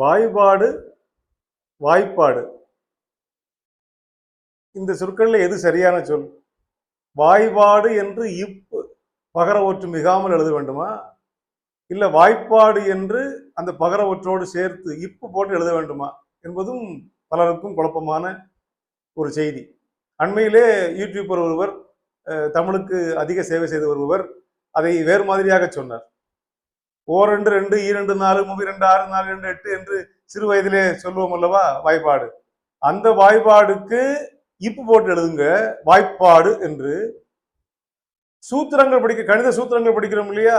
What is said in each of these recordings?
வாய்பாடு வாய்ப்பாடு. இந்த சொற்களில் எது சரியான சொல்? வாய்பாடு என்று இப்பு பகர ஒற்று மிகாமல் எழுத வேண்டுமா? இல்லை வாய்ப்பாடு என்று அந்த பகர ஒற்றோடு சேர்த்து இப்பு போட்டு எழுத வேண்டுமா? என்பதும் பலருக்கும் குழப்பமான ஒரு செய்தி. அண்மையிலே யூடியூபர் ஒருவர் தமிழுக்கு அதிக சேவை செய்து ஒருவர் அதை வேறு மாதிரியாக சொன்னார். ஓ ரெண்டு ரெண்டு இரண்டு நாலு மூவி ரெண்டு ஆறு நாலு ரெண்டு எட்டு என்று சிறு வயதிலே சொல்லுவோம் அல்லவா? வாய்ப்பாடு. அந்த வாய்ப்பாடுக்கு இப்பு போட்டு எழுதுங்க. வாய்ப்பாடு என்று. சூத்திரங்கள் படிக்க கணித சூத்திரங்கள் படிக்கிறோம் இல்லையா?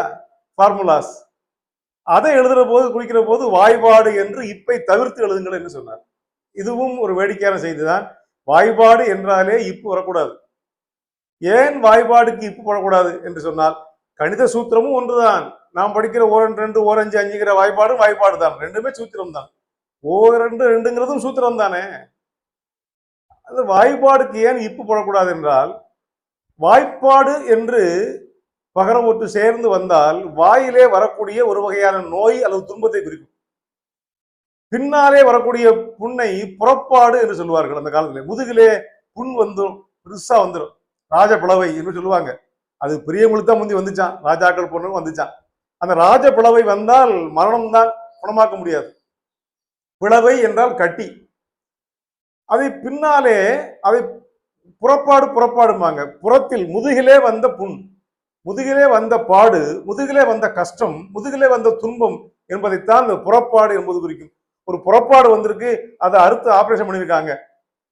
ஃபார்முலாஸ். அதை எழுதுற போது குளிக்கிற போது வாய்ப்பாடு என்று இப்பை தவிர்த்து எழுதுங்கள் என்று சொன்னார். இதுவும் ஒரு வேடிக்கையான செய்திதான். வாய்ப்பாடு என்றாலே இப்பு வரக்கூடாது. ஏன் வாய்ப்பாடுக்கு இப்பு போடக்கூடாது என்று சொன்னால் கணித சூத்திரமும் ஒன்றுதான். நாம் படிக்கிற ஓ ரெண்டு ரெண்டு அஞ்சுங்கிற வாய்ப்பாடும் வாய்ப்பாடு தான் ரெண்டுமே சூத்திரம் தான் ஓ ரெண்டு ரெண்டுங்கிறதும் சூத்திரம் தானே அந்த வாய்ப்பாடுக்கு ஏன் இப்பு போடக்கூடாது என்றால் வாய்ப்பாடு என்று பகரம் ஒட்டு சேர்ந்து வந்தால் வாயிலே வரக்கூடிய ஒரு வகையான நோய் அல்லது துன்பத்தை குறிக்கும். பின்னாலே வரக்கூடிய புண்ணை புறப்பாடு என்று சொல்லுவார்கள் அந்த காலத்துல. முதுகிலே புண் வந்துடும் பெருசா வந்துடும் ராஜ பிளவை என்று சொல்லுவாங்க. அது பெரியவங்களுக்கு தான் முந்தி வந்துச்சான். ராஜாக்கள் போனவங்க வந்துச்சான். அந்த ராஜ பிளவை வந்தால் மரணம் தான் குணமாக்க முடியாது. பிளவை என்றால் கட்டி. அதை பின்னாலே அதை புறப்பாடு புறப்பாடுமாங்க புறத்தில் முதுகிலே வந்த புண் முதுகிலே வந்த பாடு முதுகிலே வந்த கஷ்டம் முதுகிலே வந்த துன்பம் என்பதைத்தான் இந்த புறப்பாடு என்பது குறிக்கும். ஒரு புறப்பாடு வந்திருக்கு அதை அறுத்து ஆபரேஷன் பண்ணியிருக்காங்க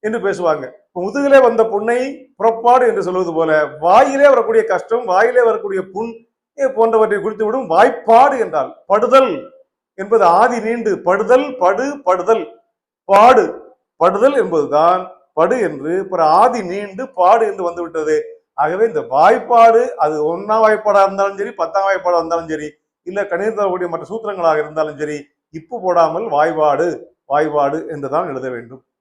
என்று பேசுவாங்க. முதுகிலே வந்த புண்ணை புறப்பாடு என்று சொல்வது போல வாயிலே வரக்கூடிய கஷ்டம் வாயிலே வரக்கூடிய புண் போன்றவற்றை குறித்து விடும் வாய்ப்பாடு என்றால் படுதல் என்பது ஆதி நீண்டு படுதல் படு படுதல். பாடு படுதல் என்பதுதான் படு என்று பிற ஆதி நீண்டு பாடு என்று வந்துவிட்டது ஆகவே இந்த வாய்ப்பாடு அது ஒன்னாம் வாய்ப்பாடா இருந்தாலும் சரி பத்தாம் வாய்ப்பாடா இருந்தாலும் சரி இல்ல கணிதக்கூடிய மற்ற சூத்திரங்களாக இருந்தாலும் சரி இப்பு போடாமல் வாய்ப்பாடு வாய்ப்பாடு என்றுதான் எழுத வேண்டும்.